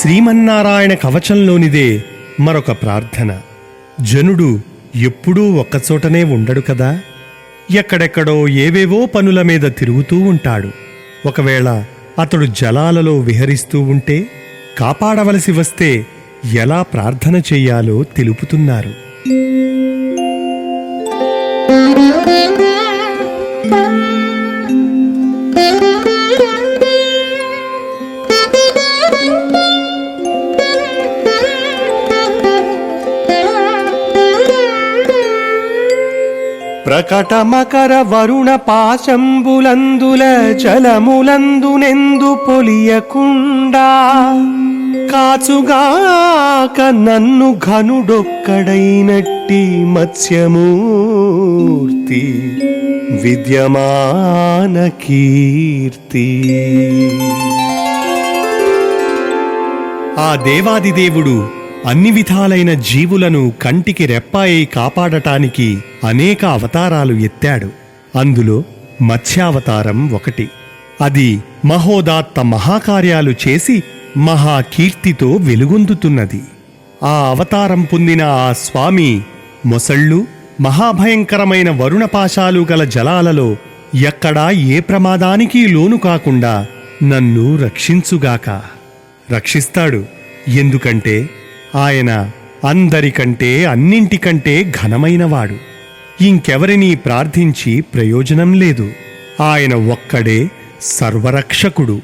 శ్రీమన్నారాయణ కవచంలోనిదే మరొక ప్రార్థన. జనుడు ఎప్పుడూ ఒక్కచోటనే ఉండడు కదా? ఎక్కడెక్కడో ఏవేవో పనుల మీద తిరుగుతూ ఉంటాడు. ఒకవేళ అతడు జలాలలో విహరిస్తూ ఉంటే కాపాడవలసి వస్తే ఎలా ప్రార్థన చెయ్యాలో తెలుపుతున్నారు. ప్రకటమకర వరుణ పాశంబులందుల చలములందునెందు పొలియకుండా కాచుగాక నన్ను ఘనుడొక్కడైనట్టి మత్స్యమూర్తి విద్యమాన కీర్తి. ఆ దేవాదిదేవుడు అన్ని విధాలైన జీవులను కంటికి రెప్పాయి కాపాడటానికి అనేక అవతారాలు ఎత్తాడు. అందులో మత్స్యావతారం ఒకటి. అది మహోదాత్త మహాకార్యాలు చేసి మహాకీర్తితో వెలుగొందుతున్నది. ఆ అవతారం పొందిన ఆ స్వామి మొసళ్ళు మహాభయంకరమైన వరుణపాశాలు గల జలాలలో ఎక్కడా ఏ ప్రమాదానికి లోను కాకుండా నన్ను రక్షించుగాక. రక్షిస్తాడు. ఎందుకంటే ఆయన అందరికంటే అన్నింటికంటే ఘనమైనవాడు. ఇంకెవరినీ ప్రార్థించి ప్రయోజనం లేదు. ఆయన ఒక్కడే సర్వరక్షకుడు.